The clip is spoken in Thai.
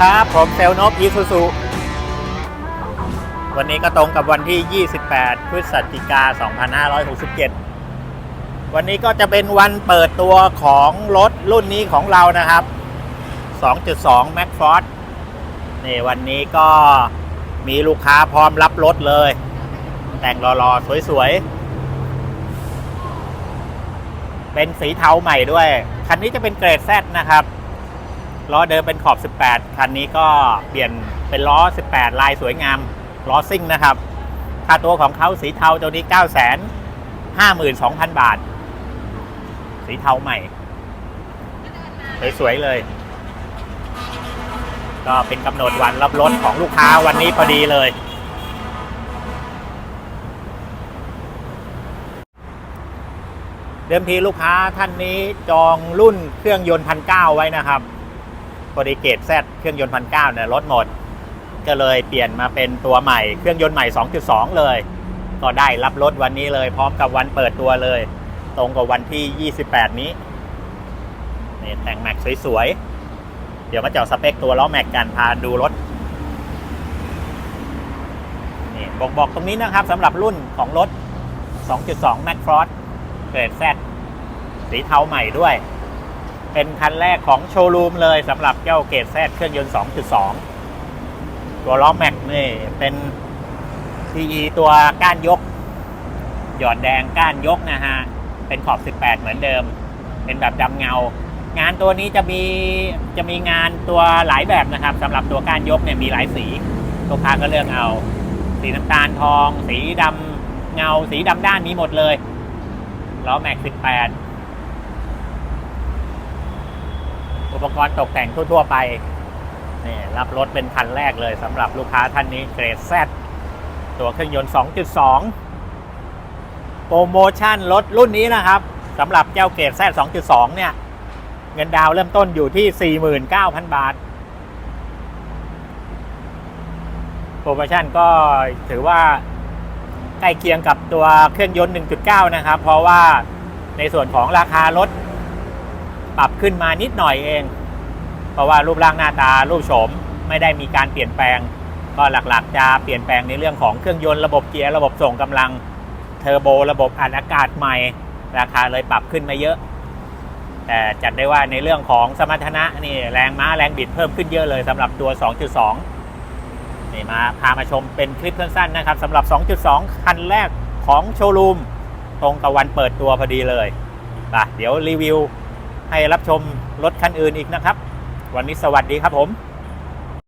ครับ ผมเซลนบอีซูซูวันนี้ก็ตรงกับวันที่ 28 พฤศจิกา 2567 วันนี้ก็จะเป็นวันเปิดตัวของรถรุ่นนี้ของเรานะครับ 2.2 m a c f o r d นี่วันนี้ก็มีลูกค้าพร้อมรับรถเลย แต่งรอๆ สวยๆ เป็นสีเทาใหม่ด้วย คันนี้จะเป็นเกรด Z นะครับ ล้อเดิมเป็นขอบ 18 คันนี้ก็เปลี่ยนเป็นล้อ 18 ลายสวยงาม ล้อซิ่งนะครับ ค่าตัวของเขาสีเทาตัวนี้ 9 5 2 0 0 0 บาท สีเทาใหม่ สวยๆเลย ก็เป็นกำหนดวันรับรถของลูกค้าวันนี้พอดีเลย เดิมทีลูกค้าท่านนี้จองรุ่นเครื่องยนต์พันเก้าไว้นะครับ พอดีเกตแซเครื่องยนต์พันเก้าเนี่ยลดหมด ก็เลยเปลี่ยนมาเป็นตัวใหม่เครื่องยนต์ใหม่ 2.2 เลย ก็ได้รับรถวันนี้เลย พร้อมกับวันเปิดตัวเลย ตรงกับวันที่ 28 นี้นี่แต่งแม็กสวยๆ เดี๋ยวมาเจาะสเปคตัวล้อแม็กกันพาดูรถนี่บอกบอกตรงนี้นะครับสำหรับรุ่นของรถ 2.2 Max Frost เกรด Z สีเทาใหม่ด้วย เป็นคันแรกของโชว์รูมเลยสำหรับเจ้าเกรด Z เครื่องยนต์ 2.2 ตัวล้อแม็กนี่เป็น TE ตัวก้านยก หยอดแดงก้านยกนะฮะ เป็นขอบ 18 เหมือนเดิม เป็นแบบดำเงา งานตัวนี้จะมีจะมีงานตัวหลายแบบนะครับสำหรับตัวก้านยกเนี่ยมีหลายสีลูกค้าก็เลือกเอา สีน้ำตาลทอง สีดำเงา สีดำด้านนี้หมดเลยล้อแม็ก 18 อุปกรณ์ตกแต่งทั่ว ๆ ไปนี่รับรถเป็นคันแรกเลยสำหรับลูกค้าท่านนี้เกรด Z ตัวเครื่องยนต์ 2.2 โปรโมชั่นรถรุ่นนี้นะครับสำหรับเจ้าเกรด Z 2.2 เนี่ย เงินดาวเริ่มต้นอยู่ที่ 49,000 บาท โปรโมชั่นก็ถือว่าใกล้เคียงกับตัวเครื่องยนต์ 1.9 นะครับ เพราะว่าในส่วนของราคารถ ปรับขึ้นมานิดหน่อยเอง เพราะว่ารูปร่างหน้าตารูปโฉมไม่ได้มีการเปลี่ยนแปลง ก็หลักๆ จะเปลี่ยนแปลงในเรื่องของเครื่องยนต์ระบบเกียร์ระบบส่งกำลังเทอร์โบระบบอัดอากาศใหม่ ราคาเลยปรับขึ้นมาเยอะ แต่จัดได้ว่าในเรื่องของสมรรถนะนี่แรงม้าแรงบิดเพิ่มขึ้นเยอะเลยสำหรับตัว 2.2 นี่มาพามาชมเป็นคลิปสั้นๆนะครับสำหรับ 2.2 คันแรกของโชว์รูมตรงกับวันเปิดตัวพอดีเลยไปเดี๋ยวรีวิว ให้รับชมรถคันอื่นอีกนะครับ วันนี้สวัสดีครับผม